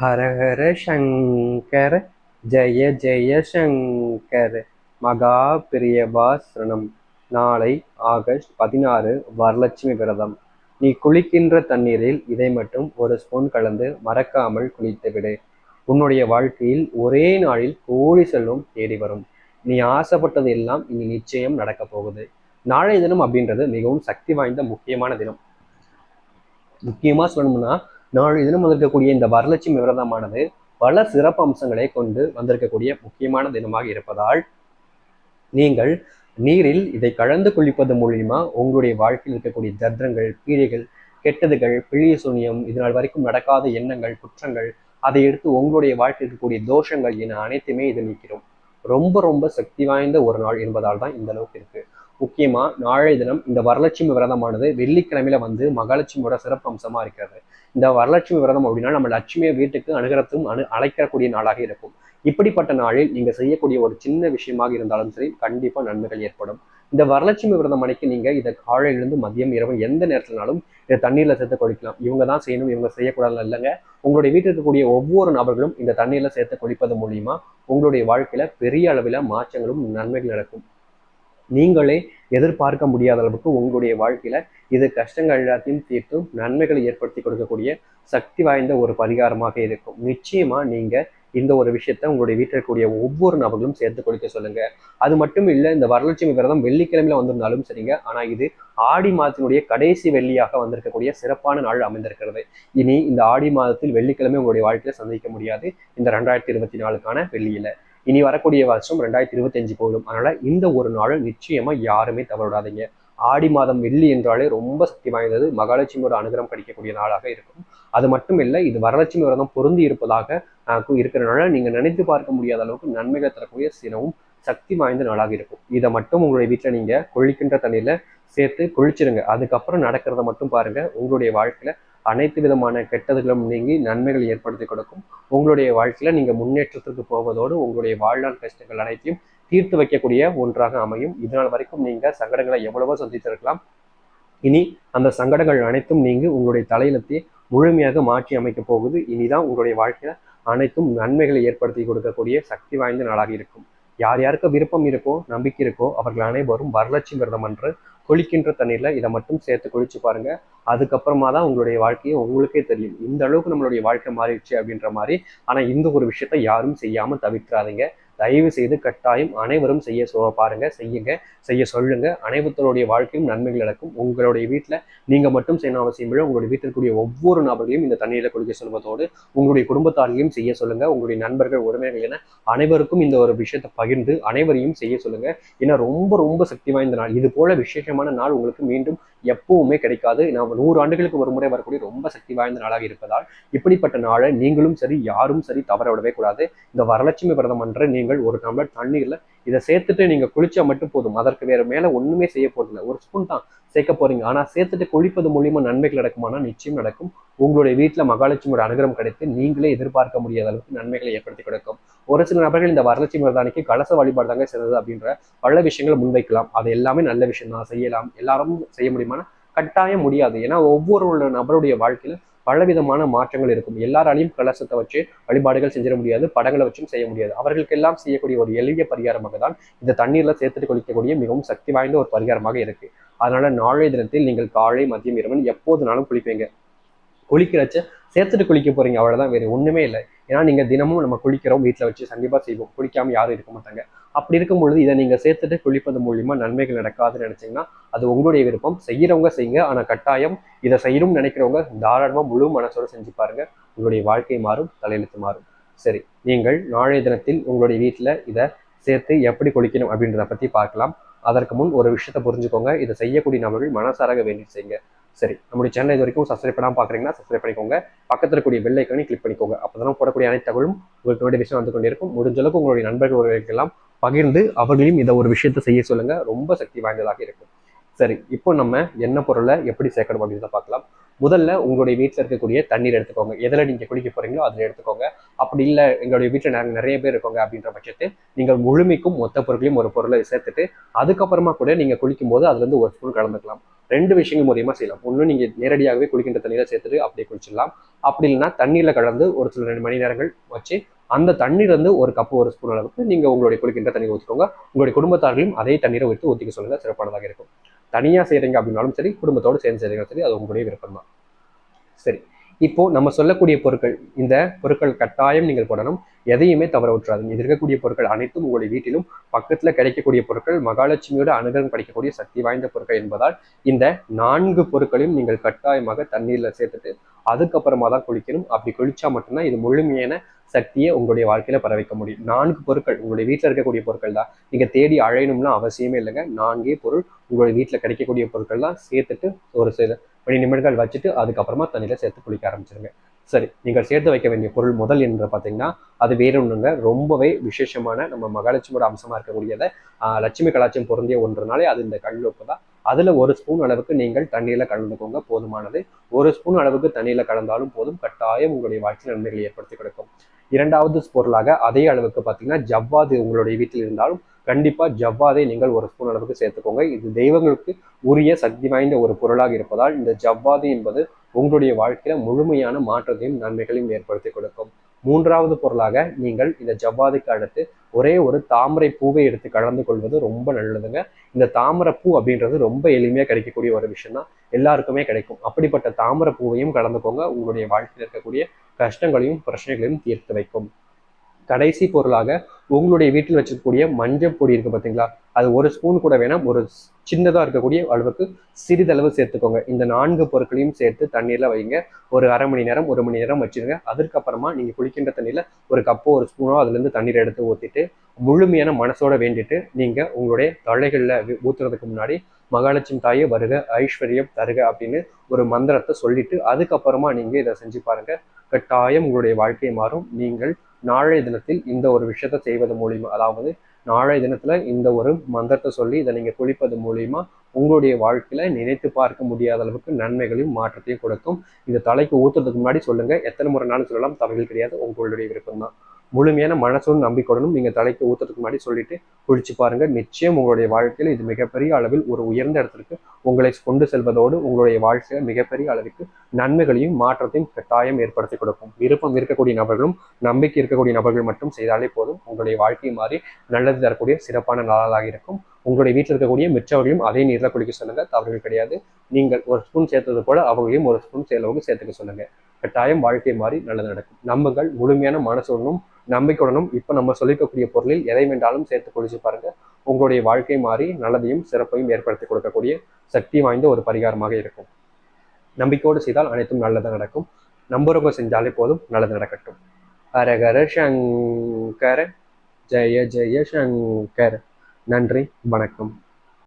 ஹர ஹர சங்கர ஜெய ஜெய சங்கர். மகா பிரியபாசனம் நாளை ஆகஸ்ட் பதினாறு வரலட்சுமி விரதம். நீ குளிக்கின்ற தண்ணீரில் இதை மட்டும் ஒரு ஸ்பூன் கலந்து மறக்காமல் குளித்துவிடு உன்னுடைய வாழ்க்கையில் ஒரே நாளில் கோடி செல்வம் தேடி வரும். நீ ஆசைப்பட்டது எல்லாம் இனி நிச்சயம் நடக்கப் போகுது. நாளைய தினம் அப்படின்றது மிகவும் சக்தி வாய்ந்த முக்கியமான தினம். முக்கியமா சொல்லணும்னா நாள் தினம் வந்திருக்கக்கூடிய இந்த வரலட்சுமி விரதமானது பல சிறப்பு அம்சங்களை கொண்டு வந்திருக்கக்கூடிய முக்கியமான தினமாக இருப்பதால் நீங்கள் நீரில் இதை கலந்து குளிப்பது மூலியமா உங்களுடைய வாழ்க்கையில் இருக்கக்கூடிய தர்தங்கள் பீடைகள் கெட்டதுகள் பிழிய சூனியம் இதனால் வரைக்கும் நடக்காத எண்ணங்கள் குற்றங்கள் அதை எடுத்து உங்களுடைய வாழ்க்கையில் இருக்கக்கூடிய தோஷங்கள் என அனைத்துமே இதை நீக்கிறோம் ரொம்ப ரொம்ப சக்தி வாய்ந்த ஒரு நாள் என்பதால் தான் இந்த அளவுக்கு இருக்கு. முக்கியமாக நாளைய தினம் இந்த வரலட்சுமி விரதமானது வெள்ளிக்கிழமையில வந்து மகாலட்சுமியோட சிறப்பு அம்சமாக இருக்கிறது. இந்த வரலட்சுமி விரதம் அப்படின்னா நம்ம லட்சுமியை வீட்டுக்கு அணுகிறத்தும் அணு அழைக்கக்கூடிய நாளாக இருக்கும். இப்படிப்பட்ட நாளில் நீங்கள் செய்யக்கூடிய ஒரு சின்ன விஷயமாக இருந்தாலும் சரி கண்டிப்பாக நன்மைகள் ஏற்படும். இந்த வரலட்சுமி விரதம் அன்னைக்கு நீங்கள் இதை காலையிலிருந்து மதியம் இரவு எந்த நேரத்துலனாலும் இதை தண்ணீரில் சேர்த்து குடிக்கலாம் இவங்க தான் செய்யணும் இவங்க செய்யக்கூடாது இல்லைங்க. உங்களுடைய வீட்டில் இருக்கக்கூடிய ஒவ்வொரு நபர்களும் இந்த தண்ணீரில் சேர்த்து குடிப்பது மூலியமா உங்களுடைய வாழ்க்கையில் பெரிய அளவில் மாற்றங்களும் நன்மைகள் நடக்கும். நீங்களே எதிர்பார்க்க முடியாத அளவுக்கு உங்களுடைய வாழ்க்கையில இது கஷ்டங்கள் எல்லாத்தையும் தீர்த்தும் நன்மைகளை ஏற்படுத்தி கொடுக்கக்கூடிய சக்தி வாய்ந்த ஒரு பரிகாரமாக இருக்கும். நிச்சயமா நீங்க இந்த ஒரு விஷயத்த உங்களுடைய வீட்டில் இருக்கக்கூடிய ஒவ்வொரு நபர்களும் சேர்த்து கொடுக்க சொல்லுங்க. அது மட்டும் இல்லை இந்த வரலட்சுமி விரதம் வெள்ளிக்கிழமையில வந்திருந்தாலும் சரிங்க. ஆனா இது ஆடி மாதத்தினுடைய கடைசி வெள்ளியாக வந்திருக்கக்கூடிய சிறப்பான நாள் அமைந்திருக்கிறது. இனி இந்த ஆடி மாதத்தில் வெள்ளிக்கிழமை உங்களுடைய வாழ்க்கையில சந்திக்க முடியாது. இந்த ரெண்டாயிரத்தி இருபத்தி நாலுக்கான வெள்ளியில. இனி வரக்கூடிய வருஷம் ரெண்டாயிரத்தி இருபத்தஞ்சு போயிடும். அதனால இந்த ஒரு நாள் நிச்சயமா யாருமே தவறுடாதீங்க. ஆடி மாதம் வெள்ளி என்றாலே ரொம்ப சக்தி வாய்ந்தது. மகாலட்சுமியோட அனுகிரகம் கிடைக்கக்கூடிய நாளாக இருக்கும். அது மட்டும் இல்லை இது வரலட்சுமி விரதம் பொருந்தி இருப்பதாக இருக்கிறனால நீங்க நினைத்து பார்க்க முடியாத அளவுக்கு நன்மைகள் தரக்கூடிய சினவும் சக்தி வாய்ந்த நாளாக இருக்கும். இதை மட்டும் உங்களுடைய வீட்டில் நீங்க கொழிக்கின்ற தண்ணியில சேர்த்து குளிச்சிருங்க அதுக்கப்புறம் நடக்கிறத மட்டும் பாருங்க. உங்களுடைய வாழ்க்கையில அனைத்து விதமான கெட்டதுகளும் நீங்கி நன்மைகள் ஏற்படுத்தி கொடுக்கும். உங்களுடைய வாழ்க்கையில நீங்க முன்னேற்றத்திற்கு போவதோடு உங்களுடைய வாழ்நாள் கஷ்டங்கள் அனைத்தையும் தீர்த்து வைக்கக்கூடிய ஒன்றாக அமையும். இதனால் வரைக்கும் நீங்க சங்கடங்களை எவ்வளவோ சந்தித்திருக்கலாம். இனி அந்த சங்கடங்கள் அனைத்தும் நீங்கி உங்களுடைய தலையிலத்தை முழுமையாக மாற்றி அமைக்க போகுது. இனிதான் உங்களுடைய வாழ்க்கையில அனைத்தும் நன்மைகளை ஏற்படுத்தி கொடுக்கக்கூடிய சக்தி வாய்ந்த நாளாக இருக்கும். யார் யாருக்கு விருப்பம் இருக்கோ நம்பிக்கை இருக்கோ அவர்கள் அனைவரும் வரலட்சுமி விரதம் என்று குளிக்கின்ற தண்ணீர்ல இதை மட்டும் சேர்த்து குளிச்சு பாருங்க. அதுக்கப்புறமா தான் உங்களுடைய வாழ்க்கையை உங்களுக்கே தெரியும். இந்த அளவுக்கு நம்மளுடைய வாழ்க்கை மாறிடுச்சு அப்படின்ற மாதிரி. ஆனா இந்த ஒரு விஷயத்த யாரும் செய்யாம தவிர்க்கிறாதீங்க தயவு செய்து கட்டாயம் அனைவரும் செய்ய சொ பாருங்க செய்யுங்க செய்ய சொல்லுங்க. அனைவருடைய வாழ்க்கையும் நன்மைகள் நடக்கும். உங்களுடைய வீட்டில் நீங்க மட்டும் செய்யணும் அவசியம் இல்லை. உங்களுடைய வீட்டிற்குரிய ஒவ்வொரு நபர்களையும் இந்த தண்ணீரில் குளிக்க சொல்வதோடு உங்களுடைய குடும்பத்தார்களையும் செய்ய சொல்லுங்க. உங்களுடைய நண்பர்கள் உறவினர்கள் என அனைவருக்கும் இந்த ஒரு விஷயத்தை பகிர்ந்து அனைவரையும் செய்ய சொல்லுங்க. ஏன்னா ரொம்ப ரொம்ப சக்தி வாய்ந்த நாள். இது போல விசேஷமான நாள் உங்களுக்கு மீண்டும் எப்பவுமே கிடைக்காது. நாம் நூறு ஆண்டுகளுக்கு ஒரு முறை வரக்கூடிய ரொம்ப சக்தி வாய்ந்த நாளாக இருப்பதால் இப்படிப்பட்ட நாளை நீங்களும் சரி யாரும் சரி தவற விடவே கூடாது. இந்த வரலட்சுமி பிரதமன்ற நீங்கள் நீங்கள் ஒரு டம்ளர் தண்ணீரில் இதை சேர்த்துட்டு நீங்க குளிச்சா மட்டும் போதும். அதற்கு வேற மேலே ஒண்ணுமே செய்ய போகிறதில்ல ஒரு ஸ்பூன் தான் சேர்க்க போறீங்க. ஆனா சேர்த்துட்டு குளிப்பது மூலியமா நன்மைகள் நடக்குமானா நிச்சயம் நடக்கும். உங்களுடைய வீட்டில் மகாலட்சுமியோட அனுகிரகம் கிடைத்து நீங்களே எதிர்பார்க்க முடியாத அளவுக்கு நன்மைகளை ஏற்படுத்தி கொடுக்கும். ஒரு சில நபர்கள் இந்த வரலட்சுமி விரதானிக்கு கலச வழிபாடு தாங்க சிறந்தது அப்படின்ற பல விஷயங்களை முன்வைக்கலாம். அது எல்லாமே நல்ல விஷயம் தான் செய்யலாம். எல்லாரும் செய்ய முடியுமானா? கட்டாயம் முடியாது. ஏன்னா ஒவ்வொரு நபருடைய வாழ்க்கையில பலவிதமான மாற்றங்கள் இருக்கும். எல்லாராலையும் கலசத்தை வச்சு வழிபாடுகள் செஞ்சிட முடியாது படங்களை வச்சும் செய்ய முடியாது. அவர்களுக்கெல்லாம் செய்யக்கூடிய ஒரு எளிய பரிகாரமாக தான் இந்த தண்ணீர்ல சேர்த்துட்டு குளிக்கக்கூடிய மிகவும் சக்தி வாய்ந்த ஒரு பரிகாரமாக இருக்கு. அதனால நாளைய தினத்தில் நீங்கள் காலை மதியம் இரவன் எப்போதுனாலும் குளிப்பீங்க. குளிக்கிறச்ச சேர்த்துட்டு குளிக்க போறீங்க அவ்வளவுதான். வேறு ஒண்ணுமே இல்லை. ஏன்னா நீங்க தினமும் நம்ம குளிக்கிறோம் வீட்டில் வச்சு கண்டிப்பா செய்வோம். குளிக்காம யாரும் இருக்க மாட்டாங்க. அப்படி இருக்கும் பொழுது இதை நீங்கள் சேர்த்துட்டு குளிப்பது மூலியமா நன்மைகள் நடக்காதுன்னு நினைச்சீங்கன்னா அது உங்களுடைய விருப்பம். செய்யறவங்க செய்யுங்க. ஆனால் கட்டாயம் இதை செய்யணும்னு நினைக்கிறவங்க தாராளமாக முழு மனசோட செஞ்சு பாருங்க. உங்களுடைய வாழ்க்கை மாறும் தலையெழுத்து மாறும். சரி நீங்கள் நாளைய தினத்தில் உங்களுடைய வீட்டில் இதை சேர்த்து எப்படி குளிக்கணும் அப்படின்றத பற்றி பார்க்கலாம். அதற்கு முன் ஒரு விஷயத்தை புரிஞ்சுக்கோங்க. இதை செய்யக்கூடிய நபர்கள் மனசாராக வேண்டி செய்யுங்க. சரி நம்முடைய சேனல் இது வரைக்கும் சப்ஸ்கிரைப் பண்ணாமல் பார்க்குறீங்கன்னா சப்ஸ்கிரைப் பண்ணிக்கோங்க. பக்கத்தில் இருக்கக்கூடிய பெல் ஐக்கனை கிளிக் பண்ணிக்கோங்க. அப்போ போடக்கூடிய அனைத்து தகவலும் உங்களுக்கு நோட்டிஃபிகேஷன் வந்து கொண்டிருக்கும். முடிஞ்சளவுக்கு உங்களுடைய நண்பர்கள் உறவுகளுக்கெல்லாம் பகிர்ந்து அவர்களையும் இதை ஒரு விஷயத்தை செய்ய சொல்லுங்க. ரொம்ப சக்தி வாய்ந்ததாக இருக்கும். சரி இப்போ நம்ம என்ன பொருளை எப்படி சேர்க்கணும் அப்படின்றத பார்க்கலாம். முதல்ல உங்களுடைய வீட்டில் இருக்கக்கூடிய தண்ணீர் எடுத்துக்கோங்க. எதில் நீங்கள் குளிக்க போகிறீங்களோ அதில் எடுத்துக்கோங்க. அப்படி இல்லை எங்களுடைய வீட்டில் நாங்கள் நிறைய பேர் இருக்கோங்க அப்படின்ற பட்சத்தை நீங்கள் முழுமைக்கும் மொத்த பொருட்களையும் ஒரு பொருளை சேர்த்துட்டு அதுக்கப்புறமா கூட நீங்கள் குளிக்கும் போது அதுல இருந்து ஒரு ஸ்பூன் கலந்துக்கலாம். ரெண்டு விஷயங்கள் மூலியமாக செய்யலாம். ஒன்று நீங்கள் நேரடியாகவே குளிக்கின்ற தண்ணியில் சேர்த்துட்டு அப்படியே குளிச்சிடலாம். அப்படி இல்லைன்னா தண்ணீரில் கலந்து ஒரு சில ரெண்டு மணி நேரங்கள் வச்சு அந்த தண்ணீர் வந்து ஒரு கப்பு ஒரு ஸ்பூன் அளவுக்கு நீங்க உங்களுடைய குளிக்கின்ற தண்ணீர் ஊற்றிக்கோங்க உங்களுடைய குடும்பத்தார்களையும் அதே தண்ணீரை ஊற்றி ஊற்றிக்க சொல்லுங்க. சிறப்பானதாக இருக்கும். தனியா செய்கிறீங்க அப்படின்னாலும் சரி குடும்பத்தோடு சேர்ந்து செய்றீங்க சரி அது உங்களுடைய விருப்பம் தான். சரி. இப்போ நம்ம சொல்லக்கூடிய பொருட்கள் இந்த பொருட்கள் கட்டாயம் நீங்கள் போடணும். எதையுமே தவற விட்டுறாதுங்க. இது இருக்கக்கூடிய பொருட்கள் அனைத்தும் உங்களுடைய வீட்டிலும் பக்கத்துல கிடைக்கக்கூடிய பொருட்கள் மகாலட்சுமியோட அனுகிரகம் கிடைக்கக்கூடிய சக்தி வாய்ந்த பொருட்கள் என்பதால் இந்த நான்கு பொருட்களையும் நீங்கள் கட்டாயமாக தண்ணீர்ல சேர்த்துட்டு அதுக்கப்புறமா தான் குளிக்கணும். அப்படி குளிச்சா மட்டும்தான் இது முழுமையான சக்தியை உங்களுடைய வாழ்க்கையில பரவிக்க வைக்க முடியும். நான்கு பொருட்கள் உங்களுடைய வீட்டில் இருக்கக்கூடிய பொருட்கள் தான். நீங்க தேடி அழையணும்னா அவசியமே இல்லைங்க. நான்கே பொருள் உங்களுடைய வீட்டில் கிடைக்கக்கூடிய பொருட்கள் தான். சேர்த்துட்டு ஒரு சில மணி நிமிடங்கள் வச்சுட்டு அதுக்கப்புறமா தண்ணியில சேர்த்து குளிக்க ஆரம்பிச்சிருங்க. சரி நீங்கள் சேர்த்து வைக்க வேண்டிய பொருள் முதல் என்று பார்த்தீங்கன்னா அது வேற ஒன்றுங்க ரொம்பவே விசேஷமான நம்ம மகாலட்சுமியோட அம்சமாக இருக்கக்கூடியதை லட்சுமி கலாச்சாரம் பொருந்திய ஒன்றுனாலே அது இந்த கல்லுப்பு தான். அதில் ஒரு ஸ்பூன் அளவுக்கு நீங்கள் தண்ணியில் கலந்துக்கோங்க போதுமானது. ஒரு ஸ்பூன் அளவுக்கு தண்ணியில் கலந்தாலும் போதும் கட்டாயம் உங்களுடைய வாழ்க்கை நன்மைகளை ஏற்படுத்தி கொடுக்கும். இரண்டாவது பொருளாக அதே அளவுக்கு பார்த்தீங்கன்னா ஜவ்வாது உங்களுடைய வீட்டில் இருந்தாலும் கண்டிப்பாக ஜவ்வாதை நீங்கள் ஒரு ஸ்பூன் அளவுக்கு சேர்த்துக்கோங்க. இது தெய்வங்களுக்கு உரிய சக்தி வாய்ந்த ஒரு பொருளாக இருப்பதால் இந்த ஜவ்வாது என்பது உங்களுடைய வாழ்க்கையில முழுமையான மாற்றத்தையும் நன்மைகளையும் ஏற்படுத்தி கொடுக்கும். மூன்றாவது பொருளாக நீங்கள் இந்த ஜவ்வாதுக்கு அடுத்து ஒரே ஒரு தாமரை பூவை எடுத்து கலந்து கொள்வது ரொம்ப நல்லதுங்க. இந்த தாமரை பூ அப்படின்றது ரொம்ப எளிமையா கிடைக்கக்கூடிய ஒரு விஷயம் தான் எல்லாருக்குமே கிடைக்கும். அப்படிப்பட்ட தாமரை பூவையும் கலந்துக்கோங்க. உங்களுடைய வாழ்க்கையில் இருக்கக்கூடிய கஷ்டங்களையும் பிரச்சனைகளையும் தீர்த்து வைக்கும். கடைசி பொருளாக உங்களுடைய வீட்டில் வச்சிருக்கக்கூடிய மஞ்சள் பொடி இருக்கு பார்த்தீங்களா அது ஒரு ஸ்பூன் கூட வேணாம் ஒரு சின்னதாக இருக்கக்கூடிய அளவுக்கு சிறிதளவு சேர்த்துக்கோங்க. இந்த நான்கு பொருட்களையும் சேர்த்து தண்ணீரில் வைங்க. ஒரு அரை மணி நேரம் ஒரு மணி நேரம் வச்சிருங்க. அதுக்கப்புறமா நீங்கள் குளிக்கின்ற தண்ணியில் ஒரு கப்போ ஒரு ஸ்பூனோ அதுலேருந்து தண்ணீர் எடுத்து ஊற்றிட்டு முழுமையான மனசோட வேண்டிட்டு நீங்கள் உங்களுடைய தொலைகளில் ஊற்றுறதுக்கு முன்னாடி மகாலட்சுமி தாயே வருக ஐஸ்வர்யம் தருக அப்படின்னு ஒரு மந்திரத்தை சொல்லிட்டு அதுக்கப்புறமா நீங்கள் இதை செஞ்சு பாருங்கள் கட்டாயம் உங்களுடைய வாழ்க்கை மாறும். நீங்கள் நாளைய தினத்தில் இந்த ஒரு விஷயத்த செய்வது மூலியமா அதாவது நாளைய தினத்துல இந்த ஒரு மந்திரத்தை சொல்லி இதை நீங்க குளிப்பது மூலியமா உங்களுடைய வாழ்க்கையில நினைத்து பார்க்க முடியாத அளவுக்கு நன்மைகளையும் மாற்றத்தையும் கொடுக்கும். இந்த தலைக்கு ஊத்துறதுக்கு முன்னாடி சொல்லுங்க. எத்தனை முறைனாலும் சொல்லலாம். தவறுகள் கிடையாது. உங்களுடைய விருப்பம் தான் முழுமையான மனசோடு நம்பிக்கொடனும் நீங்கள் தலைக்கு ஊத்துறதுக்கு முன்னாடி சொல்லிட்டு குளிச்சு பாருங்கள் நிச்சயம் உங்களுடைய வாழ்க்கையில் இது மிகப்பெரிய அளவில் ஒரு உயர்ந்த இடத்திற்கு உங்களை கொண்டு செல்வதோடு உங்களுடைய வாழ்க்கையில் மிகப்பெரிய அளவிற்கு நன்மைகளையும் மாற்றத்தையும் கட்டாயம் ஏற்படுத்தி கொடுக்கும். விருப்பம் இருக்கக்கூடிய நபர்களும் நம்பிக்கை இருக்கக்கூடிய நபர்கள் மட்டும் செய்தாலே போதும். உங்களுடைய வாழ்க்கை மாறி நல்லது தரக்கூடிய சிறப்பான நாளாக இருக்கும். உங்களுடைய வீட்டில் இருக்கக்கூடிய மிச்சவர்களையும் அதே நீரில் குளிக்க சொல்லுங்கள் தவறுகள் கிடையாது. நீங்கள் ஒரு ஸ்பூன் சேர்த்தது போல அவங்களையும் ஒரு ஸ்பூன் சேர்ந்தவங்க சேர்த்துக்க சொல்லுங்கள் கட்டாயம் வாழ்க்கை மாறி நல்லது நடக்கும். நம்புங்கள். முழுமையான மனசுடனும் நம்பிக்கையுடனும் இப்போ நம்ம சொல்லிக்கக்கூடிய பொருளில் எதை வேண்டாலும் சேர்த்து குளிச்சு பாருங்க. உங்களுடைய வாழ்க்கை மாறி நல்லதையும் சிறப்பையும் ஏற்படுத்தி கொடுக்கக்கூடிய சக்தி வாய்ந்த ஒரு பரிகாரமாக இருக்கும். நம்பிக்கையோடு செய்தால் அனைத்தும் நல்லது நடக்கும். நம்புறவங்க செஞ்சாலே போதும் நல்லது நடக்கட்டும். ஹரஹர சங்கர ஜெய ஜெய சங்கர். நன்றி வணக்கம்.